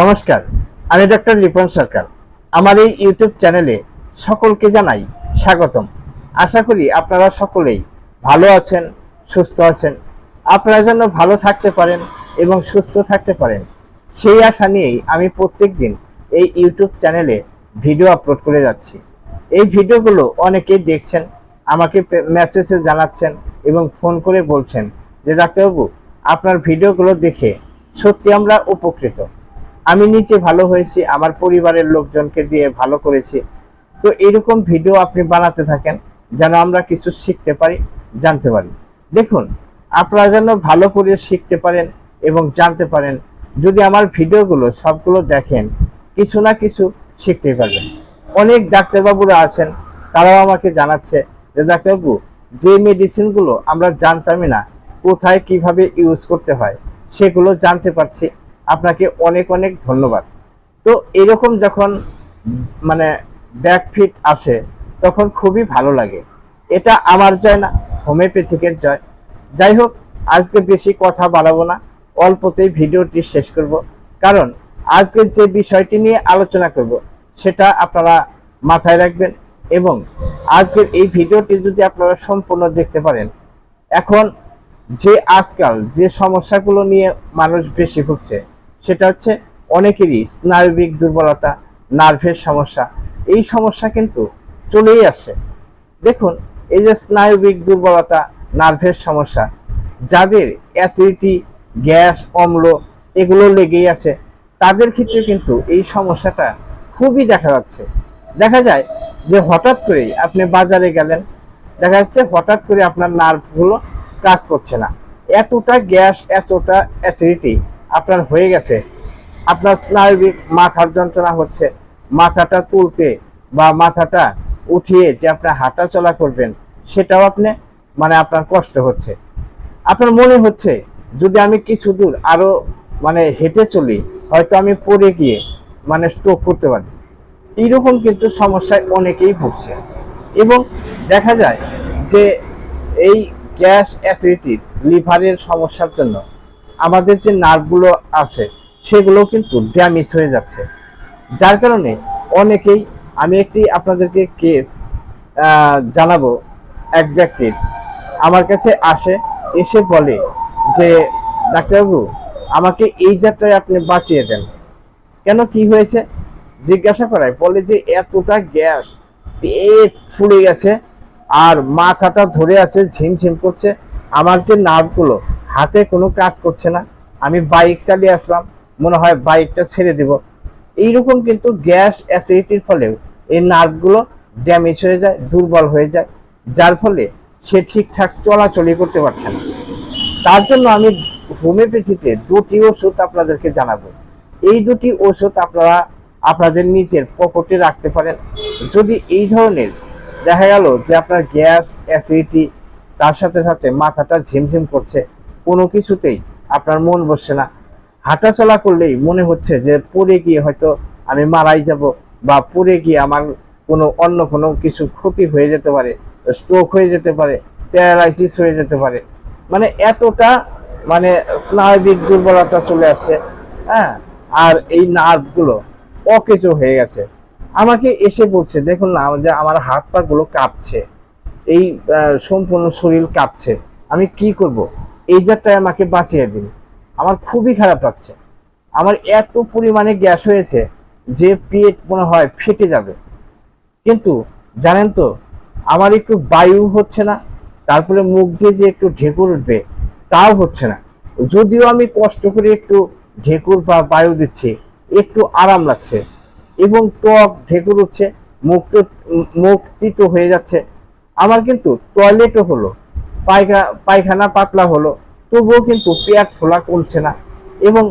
নমস্কার, আমি ডক্টর রিপন সরকার। আমার এই ইউটিউব চ্যানেলে সকলকে জানাই স্বাগতম। আশা করি আপনারা সকলেই ভালো আছেন, সুস্থ আছেন। আপনারা যেন ভালো থাকতে পারেন এবং সুস্থ থাকতে পারেন, সেই আশা নিয়েই আমি প্রত্যেক দিন এই ইউটিউব চ্যানেলে ভিডিও আপলোড করে যাচ্ছি। এই ভিডিওগুলো অনেকেই দেখছেন, আমাকে মেসেজে জানাচ্ছেন এবং ফোন করে বলছেন যে, ডাক্তারবাবু, আপনার ভিডিওগুলো দেখে সত্যি আমরা উপকৃত। আমি নিজে ভালো হয়েছি, আমার পরিবারের লোকজনকে দিয়ে ভালো করেছি। তো এরকম ভিডিও আপনি বানাতে থাকেন যেন আমরা কিছু শিখতে পারি, জানতে পারি। দেখুন, আপনারা যেন ভালো করে শিখতে পারেন এবং জানতে পারেন, যদি আমার ভিডিওগুলো সবগুলো দেখেন, কিছু না কিছু শিখতে পারবেন। অনেক ডাক্তারবাবুরা আছেন, তারাও আমাকে জানাচ্ছে যে, ডাক্তারবাবু, যে মেডিসিনগুলো আমরা জানতামই না, কোথায় কীভাবে ইউজ করতে হয়, সেগুলো জানতে পারছি। আপনাকে অনেক অনেক ধন্যবাদ। তো এরকম যখন মানে ব্যাকফিট আসে, তখন খুবই ভালো লাগে। এটা আমার জয় না, হোমিওপ্যাথিকের জয়। যাই হোক, আজকে বেশি কথা বাড়াবো না, অল্পতেই ভিডিওটি শেষ করব। কারণ আজকের যে বিষয়টি নিয়ে আলোচনা করব, সেটা আপনারা মাথায় রাখবেন এবং আজকের এই ভিডিওটি যদি আপনারা সম্পূর্ণ দেখতে পারেন, এখন যে আজকাল যে সমস্যাগুলো নিয়ে মানুষ বেশি ভুগছে সেটা হচ্ছে অনেকেরই স্নায়বিক দুর্বলতা, নার্ভের সমস্যা। এই সমস্যা কিন্তু চলেই আসছে। দেখুন, এই যে স্নায়বিক দুর্বলতা, নার্ভের সমস্যা, যাদের অ্যাসিডিটি, গ্যাস, অম্ল এগুলো লেগেই আছে, তাদের ক্ষেত্রে কিন্তু এই সমস্যাটা খুবই দেখা যাচ্ছে। দেখা যায় যে হঠাৎ করেই আপনি বাজারে গেলেন, দেখা যাচ্ছে হঠাৎ করে আপনার নার্ভগুলো কাজ করছে না। এতটা গ্যাস, এতটা অ্যাসিডিটি আপনার হয়ে গেছে। আপনার স্নায়বিক মাথার যন্ত্রণা হচ্ছে। মাথাটা তুলতে বা মাথাটা উঠিয়ে যে আপনার হাঁটা চলা করবেন, সেটাও আপনি মানে আপনার কষ্ট হচ্ছে। আপনার মনে হচ্ছে, যদি আমি কিছু দূর আরও মানে হেঁটে চলি, হয়তো আমি পড়ে গিয়ে মানে স্ট্রোক করতে পারি। এইরকম কিন্তু সমস্যায় অনেকেই ভুগছে। এবং দেখা যায় যে এই গ্যাস অ্যাসিডিটির, লিভারের সমস্যার জন্য আমাদের যে নার্ভগুলো আছে সেগুলো কিন্তু ড্যামেজ হয়ে যাচ্ছে। যার কারণে অনেকেই আমি একটি আপনাদেরকে কেস জানাব এক ব্যক্তির। আমার কাছে আসে, এসে বলে যে, ডাক্তারবাবু, আমাকে এই যাত্রায় আপনি বাঁচিয়ে দেন। কেন কি হয়েছে? জিজ্ঞাসা করায়, বলে যে, এতটা গ্যাস পেট ফুলে গেছে আর মাথাটা ধরে আছে, ঝিমঝিম করছে। আমার যে নার্ভগুলো হাতে কোনো কাজ করছে না। আমি বাইক চালিয়ে আসলাম, মনে হয় বাইকটা ছেড়ে দিব। এইরকম কিন্তু গ্যাস অ্যাসিডিটির ফলেও এই নার্ভগুলো ড্যামেজ হয়ে যায়, দুর্বল হয়ে যায়। যার ফলে সে ঠিকঠাক চলাচলই করতে পারছে না। তার জন্য আমি হোমিওপ্যাথিতে দুটি ওষুধ আপনাদেরকে জানাব। এই দুটি ওষুধ আপনারা আপনাদের নিজের পকেটে রাখতে পারেন। যদি এই ধরনের দেখা গেল যে আপনার গ্যাস অ্যাসিডিটি তার সাথে সাথে মাথাটা ঝিমঝিম করছে কোনো কিছুতেই আপনার মন বসছে না। হাঁটা চলা করলেই মনে হচ্ছে যে পড়ে গিয়ে হয়তো আমি মারাই যাব বা পড়ে গিয়ে আমার কোনো অন্য কোনো কিছু ক্ষতি হয়ে যেতে পারে স্ট্রোক হয়ে যেতে পারে প্যারালাইসিস হয়ে যেতে পারে। মানে এতটা মানে স্নায়বিক দুর্বলতা চলে আসছে হ্যাঁ? আর এই নার্ভগুলো অকেজো হয়ে গেছে। আমাকে এসে বলছে, দেখুন না, যে আমার হাত পাগুলো কাঁপছে। এই সম্পূর্ণ শরীর কাঁপছে। আমি কি করব? এই আমাকে বাঁচিয়ে দিন। আমার খুবই খারাপ লাগছে। আমার এত পরিমাণে গ্যাস হয়েছে যে পেট মনে হয় ফেটে যাবে। কিন্তু জানেন তো, আমার একটু বায়ু হচ্ছে না, তারপরে মুখ দিয়ে যে একটু ঢেকুর উঠবে, তাও হচ্ছে না। যদিও আমি কষ্ট করে একটু ঢেকুর বা বায়ু দিচ্ছি, একটু আরাম লাগছে এবং টক ঢেকুর উঠছে, মুখ তো মুখ তিতো হয়ে যাচ্ছে। আমার কিন্তু টয়লেটও হলো। পায়খানা পাতলা হলো, তবুও কিন্তু পেট ফোলা কমছে না এবং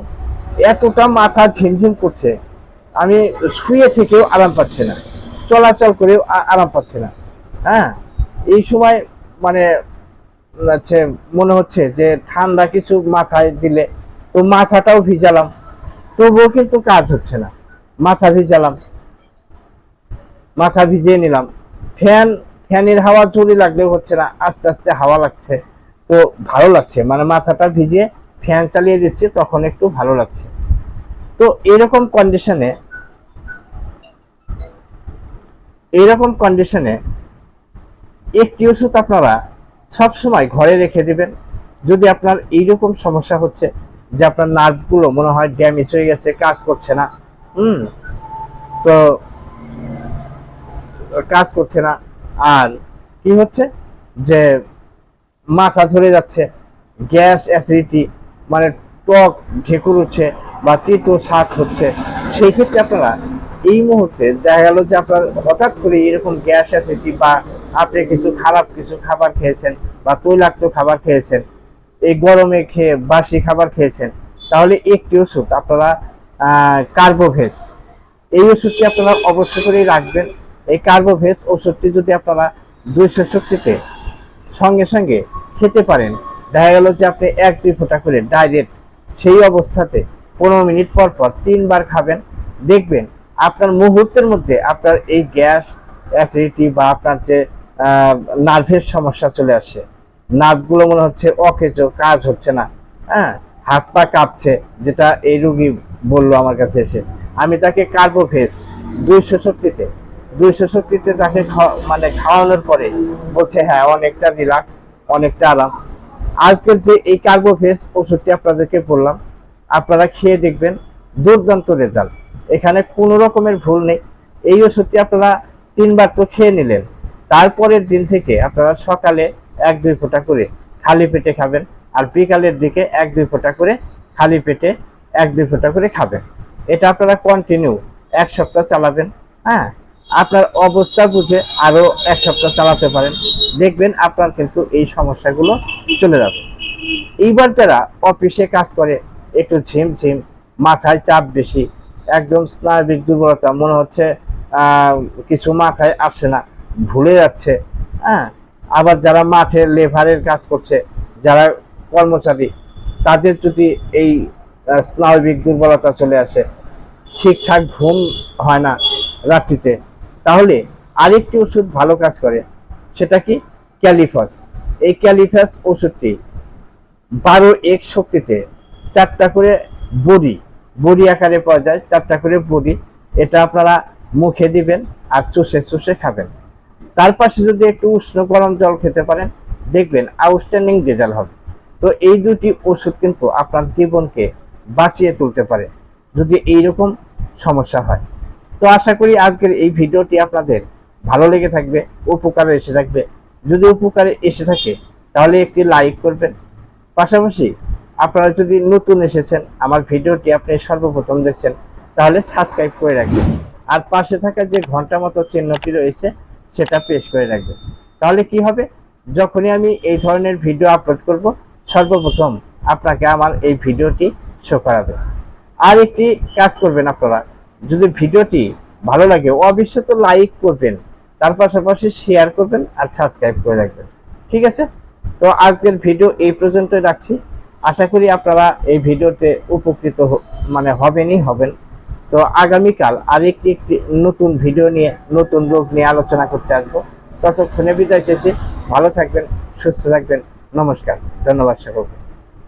এতটা মাথা ঝিমঝিম করছে, আমি শুয়ে থেকেও আরাম পাচ্ছি না, চলাচল করেও আরাম পাচ্ছি না। হ্যাঁ এই সময় মানে হচ্ছে, মনে হচ্ছে যে ঠান্ডা কিছু মাথায় দিলে, তো মাথাটাও ভিজালাম, তবুও কিন্তু কাজ হচ্ছে না, মাথা ভিজালাম, মাথা ভিজিয়ে নিলাম, ফ্যান ফ্যানের হাওয়া জোরে লাগলেও হচ্ছে না, আস্তে আস্তে হাওয়া লাগছে। তো ভালো লাগছে মানে মাথাটা ভিজিয়ে ফ্যান চালিয়ে দিচ্ছি, তখন একটু ভালো লাগছে। তো এরকম কন্ডিশনে এইরকম কন্ডিশনে একটি ওষুধ আপনারা সব সময় ঘরে রেখে দিবেন। যদি আপনার এইরকম সমস্যা হচ্ছে, যে আপনার নার্ভগুলো মনে হয় ড্যামেজ হয়ে গেছে, কাজ করছে না, হুম, তো, কাজ করছে না আর কি হচ্ছে? যে মাথা ধরে যাচ্ছে, গ্যাস অ্যাসিডিটি মানে টক ঢেকুর হচ্ছে বা তিতো স্বাদ হচ্ছে। সেই ক্ষেত্রে আপনারা এই মুহূর্তে দেখা গেল যে আপনার হঠাৎ করে এরকম গ্যাস অ্যাসিডিটি বা আপনি কিছু খারাপ কিছু খাবার খেয়েছেন বা তৈলাক্ত খাবার খেয়েছেন, এই গরমে খেয়ে বাসি খাবার খেয়েছেন, তাহলে একটি ওষুধ আপনারা কার্বোভেস এই ওষুধটি আপনারা অবশ্য করেই রাখবেন। এই কার্বোভেস ওষুধটি যদি আপনারা দুইশো শক্তিতে সঙ্গে সঙ্গে খেতে পারেন, দেখা গেল যে আপনি এক, দুই ফোঁটা করে ডাইরেক্ট সেই অবস্থাতে পনেরো মিনিট পর পর তিনবার খাবেন, দেখবেন আপনার মুহূর্তের মধ্যে আপনার এই গ্যাস, অ্যাসিডিটি বা আপনার যে নার্ভের সমস্যা চলে আসে। নার্ভগুলো মনে হচ্ছে অকেজো, কাজ হচ্ছে না। হ্যাঁ হাত পা কাঁপছে, যেটা এই রুগী বলল আমার কাছে এসে। আমি তাকে কার্বোভেস দুইশো শক্তিতে দুইশো তাকে মানে খাওয়ানোর পরে বলছে হ্যাঁ অনেকটা রিল্যাক্স অনেকটা আরাম। আজকের যে এই কার্গো কার্বোভেস ওষুধটি আপনাদেরকে বললাম, আপনারা খেয়ে দেখবেন দুর্দান্ত রেজাল্ট এখানে কোনো রকমের ভুল নেই। এই ওষুধটি আপনারা তিনবার তো খেয়ে নিলেন। তারপরের দিন থেকে আপনারা সকালে এক, দুই ফোঁটা করে খালি পেটে খাবেন আর বিকালের দিকে এক, দুই ফোঁটা করে খালি পেটে এক, দুই ফোঁটা করে খাবেন। এটা আপনারা কন্টিনিউ এক সপ্তাহ চালাবেন। হ্যাঁ আপনার অবস্থা বুঝে আরও এক সপ্তাহ চালাতে পারেন। দেখবেন আপনার কিন্তু এই সমস্যাগুলো চলে যাবে। এইবার যারা অফিসে কাজ করে, একটু ঝিমঝিম মাথায় চাপ বেশি, একদম স্নায়বিক দুর্বলতা, মনে হচ্ছে কিছু মাথায় আসছে না, ভুলে যাচ্ছে হ্যাঁ? আবার যারা মাঠে লেভারের কাজ করছে, যারা কর্মচারী, তাদের যদি এই স্নায়বিক দুর্বলতা চলে আসে, ঠিকঠাক ঘুম হয় না রাত্রিতে তাহলে আরেকটি ওষুধ ভালো কাজ করে, সেটা কি ক্যালিফাস। এই ক্যালিফাস ওষুধটি বারো এক শক্তিতে চারটা করে বড়ি বড়ি আকারে পাওয়া যায়, চারটা করে বড়ি, এটা আপনারা মুখে দিবেন আর চুষে চুষে খাবেন। তার পাশে যদি একটু উষ্ণ গরম জল খেতে পারেন, দেখবেন আউটস্ট্যান্ডিং রেজাল্ট হবে। তো এই দুটি ওষুধ কিন্তু আপনার জীবনকে বাঁচিয়ে তুলতে পারে, যদি এইরকম সমস্যা হয়। তো আশা করি আজকের এই ভিডিওটি আপনাদের ভালো লেগে থাকবে, উপকারে এসে থাকবে। যদি উপকারে এসে থাকে, তাহলে একটি লাইক করবেন। পাশাপাশি আপনারা যদি নতুন এসেছেন, আমার ভিডিওটি আপনি সর্বপ্রথম দেখছেন, তাহলে সাবস্ক্রাইব করে রাখবেন। আর পাশে থাকা যে ঘণ্টা মতো চিহ্নটি রয়েছে, সেটা পেশ করে রাখবেন। তাহলে কি হবে? যখনই আমি এই ধরনের ভিডিও আপলোড করব, সর্বপ্রথম আপনাকে আমার এই ভিডিওটি শো করাবে। আর একটি কাজ করবেন আপনারা যদি ভিডিওটি ভালো লাগে, অবশ্যই তো লাইক করবেন, তার পাশাপাশি শেয়ার করবেন আর সাবস্ক্রাইব করে রাখবেন। ঠিক আছে? তো আজকের ভিডিও এই পর্যন্তই রাখছি। আশা করি আপনারা এই ভিডিওতে উপকৃত মানে হবেনই হবেন। তো আগামীকাল আরেকটি একটি নতুন ভিডিও নিয়ে, নতুন রোগ নিয়ে আলোচনা করতে আসব। ততক্ষণে বিদায় শেষে ভালো থাকবেন, সুস্থ থাকবেন। নমস্কার। ধন্যবাদ সকলকে।